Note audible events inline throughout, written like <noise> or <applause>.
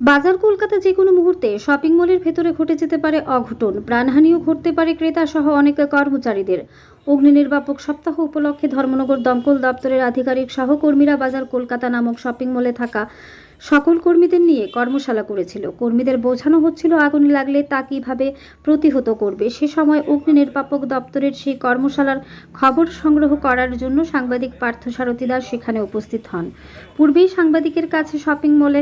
বাজার কলকাতা যে কোনো মুহূর্তে শপিং মলের ভেতরে ঘটে যেতে পারে অঘটন। প্রাণহানিও ঘটতে পারে ক্রেতা সহ অনেক কর্মচারীদের। অগ্নি নির্বাপক সপ্তাহ উপলক্ষে ধর্মনগর দমকল দপ্তরের আধিকারিক সহকর্মীরা বাজার কলকাতা নামক শপিং মলে থাকা সকল কর্মীদের নিয়ে কর্মশালা করেছিল। কর্মীদের বোঝানো হচ্ছিল, আগুন লাগলে তা কীভাবে প্রতিহত করবে? সে সময় অগ্নি নির্বাপক দপ্তরের সেই কর্মশালার খবর সংগ্রহ করার জন্য সাংবাদিক পার্থ সারথী দাস সেখানে উপস্থিত হন। পূর্বেই সাংবাদিকের কাছে শপিং মলে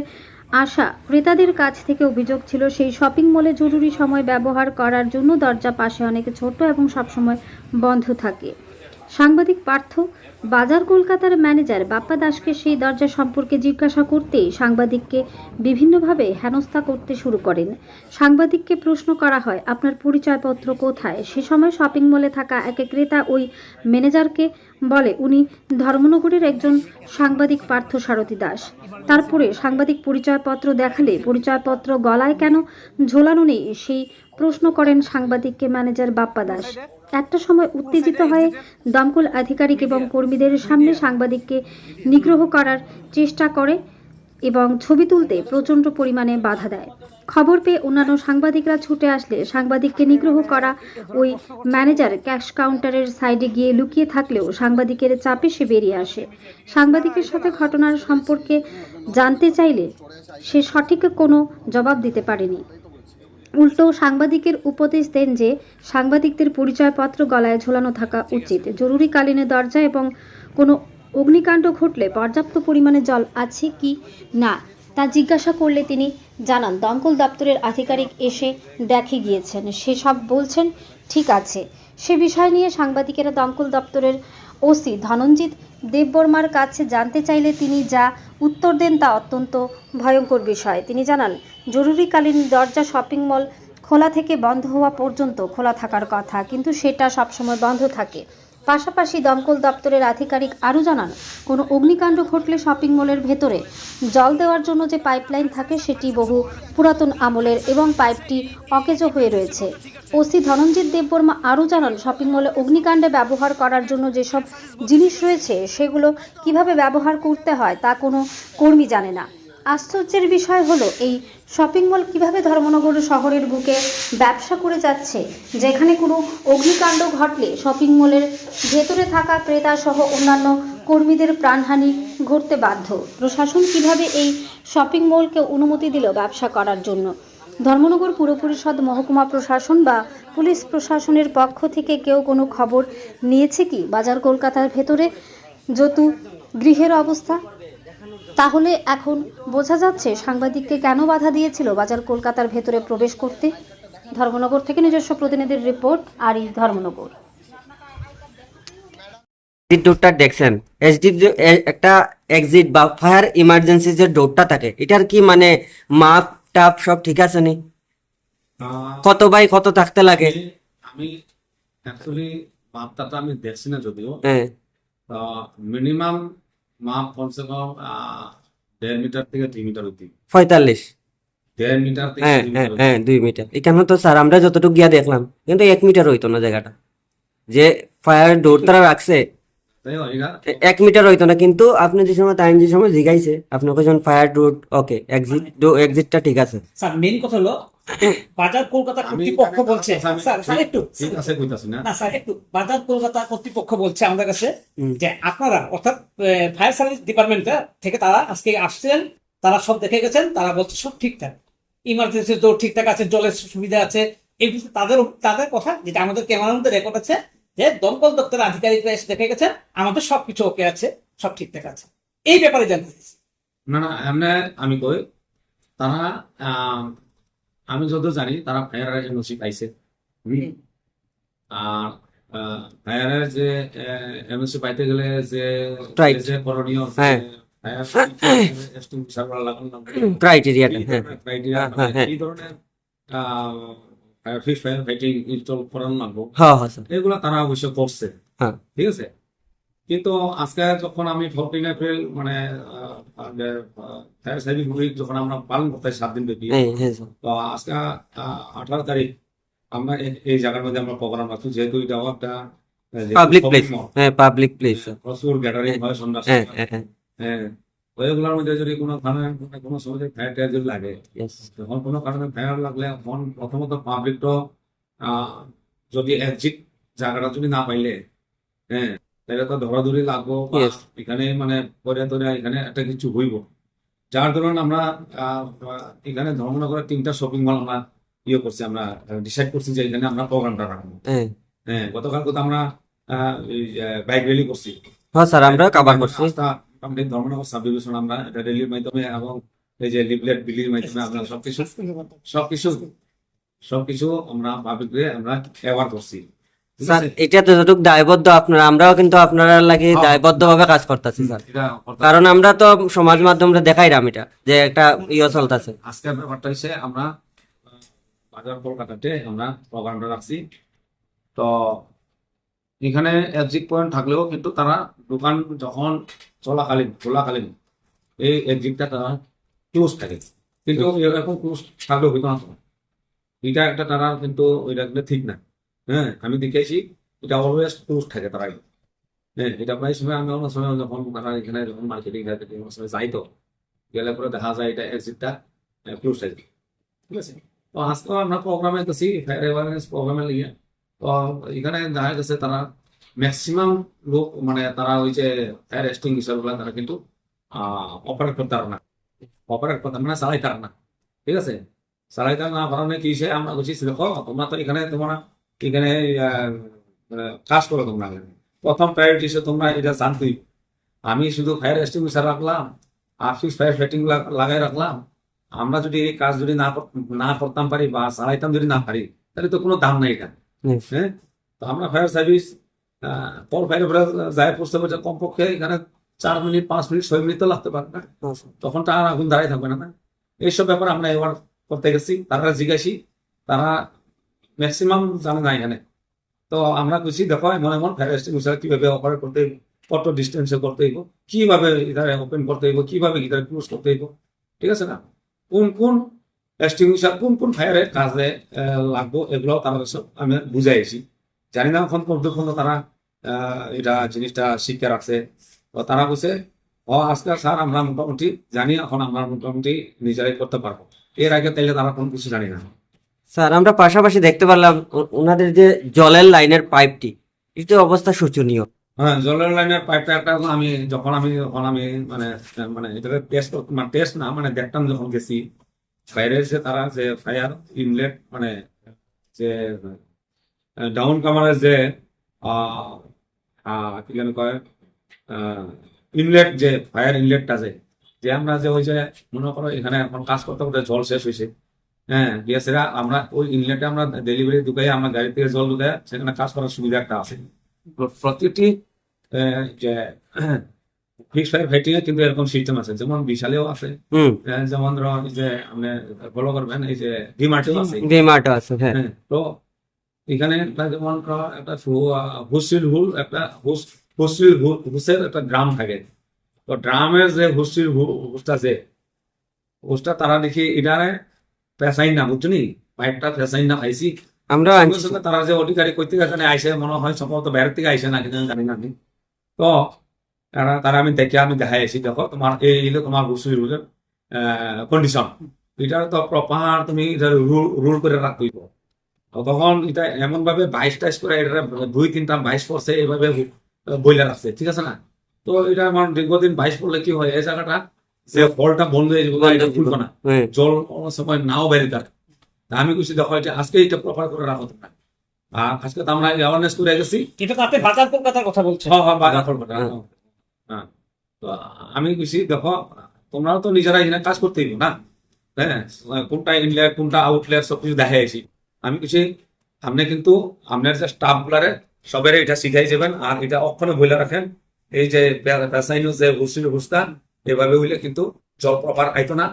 আসা ক্রেতাদের কাছ থেকে অভিযোগ ছিল, সেই শপিং মলে জরুরি সময় ব্যবহার করার জন্য দরজা পাশে অনেক ছোট এবং সবসময় বন্ধ থাকে। সাংবাদিক পার্থ বাজার কলকাতার ম্যানেজার বাপ্পা দাসকে সেই দরজা সম্পর্কে জিজ্ঞাসা করতেই সাংবাদিককে বিভিন্নভাবে হেনস্থা করতে শুরু করেন। সাংবাদিককে প্রশ্ন করা হয়, আপনার পরিচয়পত্র কোথায়? সে সময় শপিং মলে থাকা এক ক্রেতা ওই ম্যানেজারকে বলে, উনি ধর্মনগরের একজন সাংবাদিক পার্থ সারথী দাস। তারপরে সাংবাদিক পরিচয়পত্র দেখালে পরিচয়পত্র গলায় কেন ঝোলানো নেই? সেই প্রশ্ন করেন সাংবাদিককে ম্যানেজার বাপ্পা দাস। একটা সময় উত্তেজিত হয়ে দমকল আধিকারিক এবং কর্মীদের সামনে সাংবাদিককে নিগ্রহ করার চেষ্টা করে এবং ছবি তুলতে প্রচণ্ড পরিমাণে বাধা দেয়। খবর পেয়ে অন্যান্য সাংবাদিকরা ছুটে আসলে সাংবাদিককে নিগ্রহ করা ওই ম্যানেজার ক্যাশ কাউন্টারের সাইডে গিয়ে লুকিয়ে থাকলেও সাংবাদিকের চাপে সে বেরিয়ে আসে। সাংবাদিকের সাথে ঘটনার সম্পর্কে জানতে চাইলে সে সঠিক কোনো জবাব দিতে পারেনি। উল্টো সাংবাদিকের উপদেশ দেন যে সাংবাদিকদের পরিচয়পত্র গলায় ঝোলানো থাকা উচিত। জরুরিকালীন দরজা এবং কোনো অগ্নিকাণ্ড ঘটলে পর্যাপ্ত পরিমাণে জল আছে কি না তা জিজ্ঞাসা করলে তিনি জানান দমকল দপ্তরের আধিকারিক এসে দেখে গিয়েছেন। সেসব বলছেন ঠিক আছে। সে বিষয় নিয়ে সাংবাদিকেরা দমকল দপ্তরের ওসি ধনঞ্জিত দেববর্মার কাছে জানতে চাইলে তিনি যা উত্তর দেন তা অত্যন্ত ভয়ঙ্কর বিষয়। তিনি জানান, জরুরিকালীন দরজা শপিং মল খোলা থেকে বন্ধ হওয়া পর্যন্ত খোলা থাকার কথা, কিন্তু সেটা সবসময় বন্ধ থাকে। পাশাপাশি দমকল দপ্তরের আধিকারিক আরও জানান, কোনো অগ্নিকাণ্ড ঘটলে শপিং মলের ভেতরে জল দেওয়ার জন্য যে পাইপলাইন থাকে সেটি বহু পুরাতন আমলের এবং পাইপটি অকেজো হয়ে রয়েছে। ওসি ধনঞ্জিত দেববর্মা আরও জানান, শপিং মলে অগ্নিকাণ্ডে ব্যবহার করার জন্য যেসব জিনিস রয়েছে সেগুলো কীভাবে ব্যবহার করতে হয় তা কোনো কর্মী জানে না। আশ্চর্যের বিষয় হলো, এই শপিং মল কীভাবে ধর্মনগর শহরের বুকে ব্যবসা করে যাচ্ছে, যেখানে কোনো অগ্নিকাণ্ড ঘটলে শপিং মলের ভেতরে থাকা ক্রেতা সহ অন্যান্য কর্মীদের প্রাণহানি ঘটতে বাধ্য। প্রশাসন কীভাবে এই শপিং মলকে অনুমতি দিল ব্যবসা করার জন্য? ধর্মনগর পুর পরিষদ মহকুমা প্রশাসন বা পুলিশ প্রশাসনের পক্ষ থেকে কেউ কোনো খবর নিয়েছে কি? বাজার কলকাতার ভেতরে যতু গৃহের অবস্থা? তাহলে এখন বোঝা যাচ্ছে সাংবাদিককে কেন বাধা দিয়েছিল বাজার কলকাতার ভেতরে প্রবেশ করতে? ধর্মনগর থেকে নিজস্ব প্রতিনিধির রিপোর্ট আর এই ধর্মনগর ডোরটা দেখছেন। এসডি একটা এক্সিট বা ফায়ার ইমার্জেন্সি যে ডোরটা থাকে এটার কি মানে মাপ টাপ সব ঠিক আছে নি? কত বাই কত থাকতে লাগে? আমি- অ্যাকচুয়ালি মাপটা তো আমি দেখছি না যদিও। হ্যাঁ। মিনিমাম মাপ কমসে কম দেড় মিটার থেকে দুই মিটার অব্দি পঁয়তাল্লিশ। দেড় মিটার থেকে হ্যাঁ হ্যাঁ হ্যাঁ দুই মিটার। এখানে তো স্যার আমরা যতটুকু গিয়া দেখলাম কিন্তু এক মিটার হইতো না জায়গাটা। যে ফায়ার ডোর তারা রাখছে এক মিটার হইতো না কিন্তু আপনি যে সময় টাইম যে সময় জিগাইছে আপনি যখন ফায়ার ওকে এক্সিট এক্সিটটা ঠিক আছে। স্যার মেন কথা হলো বাজার কলকাতা কর্তৃপক্ষ বলছে। স্যার স্যার একটু। ঠিক আছে কইতাছি না। না স্যার একটু। বাজার কলকাতা কর্তৃপক্ষ বলছে আমাদের কাছে যে আপনারা অর্থাৎ ফায়ার সার্ভিস ডিপার্টমেন্ট থেকে তারা আজকে আসছেন তারা সব দেখে গেছেন তারা বলছে সব ঠিকঠাক। ইমার্জেন্সি তো ঠিকঠাক আছে জলের সুবিধা আছে। এই তাদের তাদের কথা যেটা আমাদের ক্যামেরার মধ্যে রেকর্ড আছে যে দমকল দপ্তরের আধিকারিকরা এসে দেখে গেছেন আমাদের সবকিছু ওকে আছে সব ঠিকঠাক আছে। এই ব্যাপারে জানতে চাইছি। না না এমনি আমি কই তারা আহ, আমি যত জানি তারা ফায়ার এনওসি পাইছে। আর ফায়ারের যে এনওসি পাইতে গেলে যে. যে করণীয় হ্যাঁ। ফায়ার <coughs> এক্সটিংগুইশার লাগানো লাগবে। ক্রাইটেরিয়াটা এই হ্যাঁ। ধরনের ফাইটিং ইনস্টল লাগবো হ্যাঁ হ্যাঁ এগুলো তারা অবশ্য করছে। হ্যাঁ। ঠিক আছে? কিন্তু আজকে যখন আমি ফোরটিন এপ্রিল মানে সার্ভিস উইক যখন আমরা পালন করতে সাত দিন ব্যাপী তো আজকে আঠারো তারিখ আমরা এই জায়গার মধ্যে আমরা প্রোগ্রাম রাখছি। যেহেতু এটা একটা পাবলিক প্লেস হ্যাঁ পাবলিক প্লেস প্রচুর গ্যাদারিং হয় সন্ধ্যা হ্যাঁ। ওইগুলোর মধ্যে যদি কোনো কারণে কোনো ফায়ার টায়ার যদি লাগে তখন কোনো কারণে ফায়ার লাগলে প্রথমত পাবলিক তো যদি এক্সিট জায়গাটা যদি না পাইলে হ্যাঁ তাহলে তো ধরাধরি লাগবো এখানে মানে পরে তোরে এখানে একটা কিছু হইব। যার ধরুন আমরা এখানে ধর্মনগরের তিনটা শপিং মল আমরা ইয়ে করছি আমরা ডিসাইড করছি যে এখানে আমরা প্রোগ্রামটা রাখব। হ্যাঁ। হ্যাঁ গতকাল তো আমরা বাইক র্যালি করছি। হ্যাঁ স্যার আমরা কাভার করছি। মোটামুটি ধর্মনগর সাব ডিভিশন আমরা এটা র্যালির মাধ্যমে এবং এই যে লিফলেট বিলির মাধ্যমে আমরা সবকিছু সবকিছু সবকিছু আমরা আমরা করছি। স্যার? এটা যতটুকু দায়বদ্ধ আপনারা আমরাও কিন্তু আপনারা লাগে হ্যাঁ। দায়বদ্ধ ভাবে কাজ করতেছি স্যার। কারণ আমরা তো সমাজ মাধ্যমে দেখাইলাম এটা যে একটা ইয়ে চলতেছে। আজকের ব্যাপারটা হচ্ছে আমরা বাজার কলকাতাতে আমরা প্রোগ্রামটা রাখছি। তো এখানে এক্সিট পয়েন্ট থাকলেও কিন্তু তারা দোকান যখন চলাকালীন খোলাকালীন এই এক্সিটটা তারা ক্লোজ থাকে। কিন্তু এরকম ক্লোজ থাকলেও না এটা একটা তারা কিন্তু কিন্তু ঠিক না। হ্যাঁ আমি দেখেছি এটা অলওয়েজ ক্লোজ থাকে তারা হ্যাঁ এটা প্রায় সময় আমি অনেক সময় যখন তারা এখানে যখন মার্কেটিং সময় যাই তো গেলে পরে দেখা যায় এটা এক্সিটটা ক্লোজ থাকে। ঠিক আছে? তো আজকে আমরা প্রোগ্রামে গেছি ফায়ার অ্যাওয়ারনেস প্রোগ্রামে লিগে। তো এখানে দেখা গেছে তারা ম্যাক্সিমাম লোক মানে তারা ওই যে ফায়ার এক্সটিংগুইশারগুলা তারা কিন্তু অপারেট করতে পারে না। অপারেট করতে মানে চালাইতে পারে না। ঠিক আছে? চালাইতে না কারণে কি হয়েছে আমরা বলছি দেখো তোমরা তো এখানে তোমরা এখানে মানে কাজ করো তোমরা। প্রথম প্রায়োরিটি হিসেবে তোমরা এটা জানতেই। আমি শুধু ফায়ার এক্সটিংগুইশার রাখলাম আর ফিক্স ফায়ার ফাইটিং লাগাই রাখলাম আমরা যদি এই কাজ যদি না না করতাম পারি বা চালাইতাম যদি না পারি তাহলে তো কোনো দাম নাই এটা। হ্যাঁ? তো আমরা ফায়ার সার্ভিস পর ফায়ার যায় পৌঁছতে পারছে কমপক্ষে এখানে চার মিনিট পাঁচ মিনিট ছয় মিনিট তো লাগতে পারে না। তখন তো আর আগুন দাঁড়াই থাকবে না না। এইসব ব্যাপারে আমরা এবার করতে গেছি তারা জিজ্ঞাসি তারা ম্যাক্সিমাম জানে না এখানে। তো আমরা খুশি দেখো এমন এমন ফায়ার এক্সটিংগুইশার কীভাবে অপারেট করতে হইব কত ডিস্টেন্সে করতে হইব কীভাবে ইধারে ওপেন করতে হইব কীভাবে ইধারে ক্লোজ করতে হইব ঠিক আছে না? কোন কোন এক্সটিংগুইশার কোন কোন ফায়ারের কাজে লাগবো এগুলো তারা সব আমি বুঝাইছি। জানি না এখন পর্যন্ত তারা এটা জিনিসটা শিক্ষা রাখছে। তো তারা বলছে ও আজকে স্যার আমরা মোটামুটি জানি এখন আমরা মোটামুটি নিজেরাই করতে পারব। এর আগে তাইলে তারা কোনো কিছু জানি না। স্যার আমরা পাশাপাশি দেখতে পারলাম ওনাদের যে জলের লাইনের পাইপটি এটির অবস্থা শোচনীয়। হ্যাঁ জলের লাইনের পাইপটা একটা আমি যখন আমি যখন আমি মানে মানে এটা টেস্ট মানে টেস্ট না মানে দেখতাম যখন গেছি বাইরে এসে তারা যে ফায়ার ইনলেট মানে যে ডাউন কামারের যে কি যেন কয় ইনলেট যে ফায়ার ইনলেটটা যে যে আমরা যে ওই যে মনে করো এখানে এখন কাজ করতে করতে জল শেষ হয়েছে হ্যাঁ গ্যাসেরা আমরা ওই ইনলেটে আমরা ডেলিভারি ঢুকাই আমরা গাড়ি থেকে জল ঢুকাই সেখানে কাজ করার সুবিধা একটা আছে। প্রতিটি যে ফিক্স ফায়ার ফাইটিং এ কিন্তু এরকম সিস্টেম আছে যেমন বিশালেও আছে যেমন ধরো যে আপনি ফলো করবেন এই যে ডিমার্টেও আছে। ডিমার্টও আছে হ্যাঁ। হ্যাঁ, তো এখানে একটা যেমন একটা হুসিল হুল একটা হুস হুসিল হু- হুসের একটা ড্রাম থাকে। তো ড্রামের যে হুসিল হুসটা আছে হুসটা তারা দেখি এটারে পেশাইন না বুঝছ নি? পাইপটা পেশাইন না খাইছি আমরা তারা যে অধিকারী থেকে এখানে আইসে মনে হয় সম্ভবত বাইরের থেকে আইসে না কিন্তু জানি না আমি। তো তারা তারা আমি দেখে আমি দেখাই আছি দেখো তোমার এই হলো তোমার রুসুই রুলের কন্ডিশন এটা তো প্রপার তুমি রুল করে রাখবই তো তখন এটা এমন ভাবে বাইশ টাইশ করে এটা দুই তিনটা বাইশ পড়ছে এইভাবে বইলার আছে ঠিক আছে না? তো এটা আমার দীর্ঘদিন বাইশ পড়লে কি হয় এই জায়গাটা যে ফলটা বন্ধ হয়ে যাবে এটা খুলবে না। জল অনেক সময় নাও বেরিয়ে থাকে তা আমি খুশি দেখো এটা আজকে এটা প্রপার করে রাখো তোমরা। আর আজকে তো আমরা অ্যাওয়ারনেস করে গেছি। এটা তো আপনি বাজার কলকাতার কথা বলছেন। হ্যাঁ হ্যাঁ বাজার না। হ্যাঁ। হ্যাঁ। তো আমি খুশি দেখো তোমরাও তো নিজেরা এখানে কাজ করতে হইব না। হ্যাঁ কোনটা ইনলেট কোনটা আউটলেট সব কিছু দেখাই আছি আমি খুশি আপনি কিন্তু আপনার যে স্টাফ গুলারে সবের এটা শিখাই যাবেন আর এটা অক্ষণে বলে রাখেন। এই যে পেসাইনো যে হুসির হুসটা এভাবে হইলে কিন্তু জল প্রপার আইতো না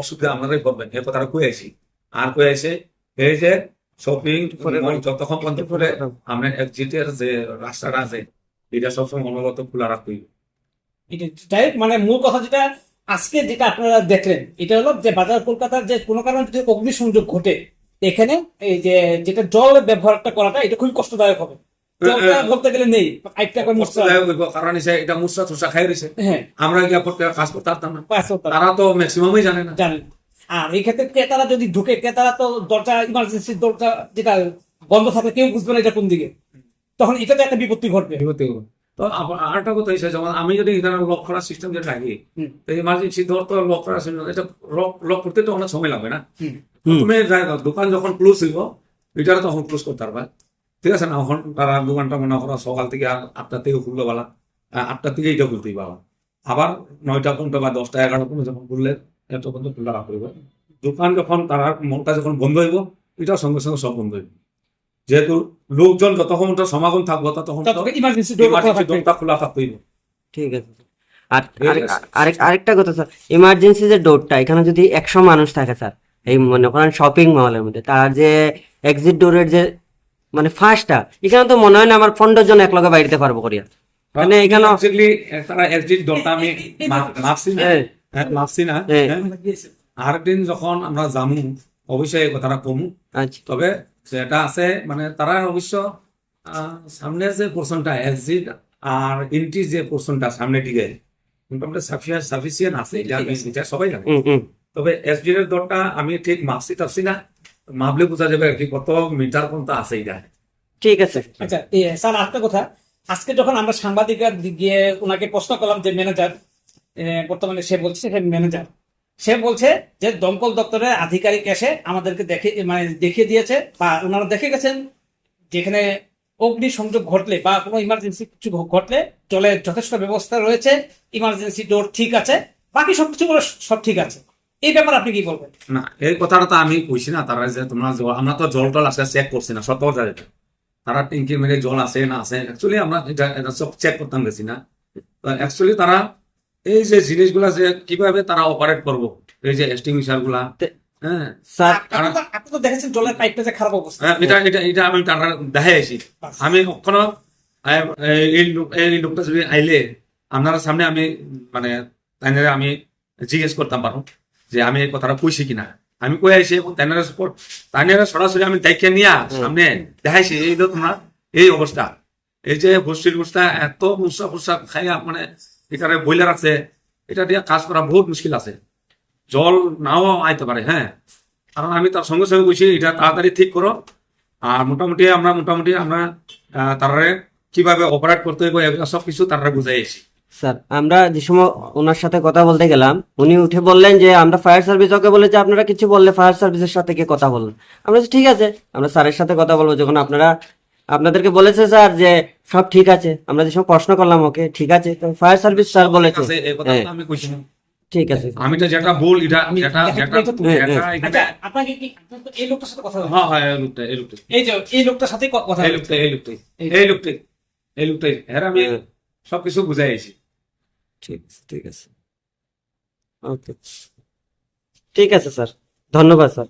অসুবিধা আপনারাই করবেন এ কথাটা কয়ে আছি আর কয়ে আছে এই যে শপিং যতক্ষণ পর্যন্ত করে আপনার এক্সিটের যে রাস্তাটা আছে এটা সবসময় অনবরত খোলা এটা ডাইরেক্ট মানে মূল কথা যেটা আজকে যেটা আপনারা দেখলেন এটা হলো যে বাজার কলকাতার যে কোনো কারণে যদি অগ্নিসংযোগ ঘটে এখানে এই যে যেটা জল ব্যবহারটা করাটা এটা খুবই কষ্টদায়ক হবে। বলতে গেলে নেই পাইপটা করে মুছতে হয়। কারণ এটা খাই রয়েছে। হ্যাঁ। আমরা গিয়া কাজ করতে পারতাম না। তারা তো ম্যাক্সিমামই জানে না। জানেন আর এই ক্ষেত্রে ক্রেতারা যদি ঢুকে ক্রেতারা তো দরজা ইমার্জেন্সি দরজা যেটা বন্ধ থাকলে কেউ বুঝবে না এটা কোন দিকে। তখন এটাতে একটা বিপত্তি ঘটবে। বিপত্তি হবে। তো আরেকটা কথা হয়েছে যেমন আমি যদি এখানে লক করার সিস্টেম রাখি হুম। তো ইমার্জেন্সি ধর তো লক করার system, এটা লক লক করতে তো অনেক সময় লাগবে না। তুমি দোকান যখন ক্লোজ হইব এটারে তখন ক্লোজ করতে পারবা। ঠিক আছে না? এখন তারা দোকানটা মনে করো সকাল থেকে আট- আটটা থেকে খুললো বেলা। আটটা থেকে এটা খুলতেই পাবা আবার নয়টা পর্যন্ত বা দশটা এগারোটা পর্যন্ত যখন খুললে এত পর্যন্ত খোলা রাখবে দোকান যখন তারা মনটা যখন বন্ধ হইব এটা সঙ্গে সঙ্গে সব বন্ধ হইব। যেহেতু লোকজন যতক্ষণ সমাগম থাকব ততক্ষণ তো ইমার্জেন্সি ডোর খোলা emergency থাকবে। door টা খোলা থাকতে হইব ঠিক আছে। আর আরেকটা কথা স্যার ইমার্জেন্সি যে ডোরটা এখানে যদি একশো মানুষ থাকে স্যার এই মনে করেন শপিং মলের মধ্যে তার যে এক্সিট ডোরের যে মানে ফার্স্টটা এখানে তো মনে হয় না আমার পনেরো জন এক লগে বাইরে পারব করিয়া। মানে এখানে তারা এসডির দলটা আমি মাপছি না। হ্যাঁ, হ্যাঁ, মাপছি না। হ্যাঁ। হ্যাঁ। আরেকদিন যখন আমরা জামু অবশ্যই এই কথাটা কমু। আচ্ছা। সেটা আছে মানে তারা অবশ্য আহ, সামনের যে পোর্শনটা এক্সিট আর ইন্টির যে পোর্শনটা সামনে দিকে মোটামুটি সাফিসিয়েন্ট আছে এটা সবাই জানে। তবে এসডি এর দরটা আমি ঠিক মাপছি টাপছি না মাপলে বোঝা যাবে আর কি কত মিটার পর্যন্ত আছে এটা ঠিক আছে। আচ্ছা স্যার আরেকটা কথা আজকে যখন আমরা সাংবাদিকরা গিয়ে ওনাকে প্রশ্ন করলাম যে ম্যানেজার বর্তমানে সে বলছে সে ম্যানেজার সে বলছে যে দমকল দপ্তরের আধিকারিক এসে আমাদেরকে দেখে মানে দেখিয়ে দিয়েছে বা ওনারা দেখে গেছেন যেখানে অগ্নি সংযোগ ঘটলে বা কোনো ইমার্জেন্সি কিছু ঘটলে জলের যথেষ্ট ব্যবস্থা রয়েছে ইমার্জেন্সি ডোর ঠিক আছে, বাকি সবকিছু গুলো সব ঠিক আছে। এই ব্যাপারে আপনি কি বলবেন? না, এই কথাটা তো আমি কইছি না, তারা যে তোমরা আমরা তো জল টল আসলে চেক করছি না সত্য কথা তারা ট্যাঙ্কি মেরে জল আছে না আছে অ্যাকচুয়ালি আমরা চেক করতাম গেছি না। অ্যাকচুয়ালি তারা এই যে জিনিসগুলা যে কীভাবে তারা অপারেট করব এই যে এক্সটিংগুইশারগুলা হ্যাঁ? স্যার আপনি তো- দেখেছেন জলের পাইপটা যে খারাপ অবস্থা। এটা এটা এটা আমি তারা দেখাই আমি কখনো এই লোক- এই লোকটা যদি আইলে আপনারা সামনে আমি মানে তাইনারে আমি জিজ্ঞেস করতাম পারো যে আমি এই কথাটা কইছি কিনা। আমি কই আইছি এবং তাইনারে সরাসরি আমি দায়িত্ব নিয়া সামনে দেখাইছি এই তো তোমরা এই অবস্থা। এই যে হোস্টেল অবস্থা এত মুসা ফুসা খাইয়া মানে এখানে বইলার আছে এটা দিয়ে কাজ করা বহুত মুশকিল আছে। জল নাও আইতে পারে হ্যাঁ। কারণ আমি তার সঙ্গে সঙ্গে বলছি এটা তাড়াতাড়ি ঠিক করো। আর মোটামুটি আমরা মোটামুটি আমরা তারারে কীভাবে অপারেট করতে হবে এগুলো সব কিছু তারা বুঝাইছি স্যার, আমরা যে সময় ওনার সাথে কথা বলতে গেলাম, উনি উঠে বললেন যে, আমরা ফায়ার সার্ভিস ওকে আপনারা কিছু বললে ফায়ার সার্ভিসের সাথে গিয়ে কথা বলুন আমরা ঠিক আছে। আমরা স্যারের সাথে কথা বলব, যখন আপনারা, আপনাদেরকে বলেছে স্যার যে সব ঠিক আছে আমরা যে সময় প্রশ্ন করলাম ওকে ঠিক আছে তো ফায়ার সার্ভিস স্যার বলেছে। কথা হ্যাঁ। আমি কইছি ঠিক আছে। আমি তো যেটা ভুল এটা যেটা যেটা এটা তো- যেটা হ্যাঁ, এখানে- আচ্ছা আপনাকে কি এই লোকটার সাথে কথা হ্যাঁ হ্যাঁ এই লোকটা এই লোকটা। এই যে এই লোকটার সাথে কথা এই লোকটা এই লোকটাই এই লোকটাই এই লোকটাই হ্যাঁ আমি হ্যাঁ, সবকিছু বুঝাইছি ঠিক আছে ঠিক আছে। ওকে। ঠিক আছে স্যার। ধন্যবাদ স্যার।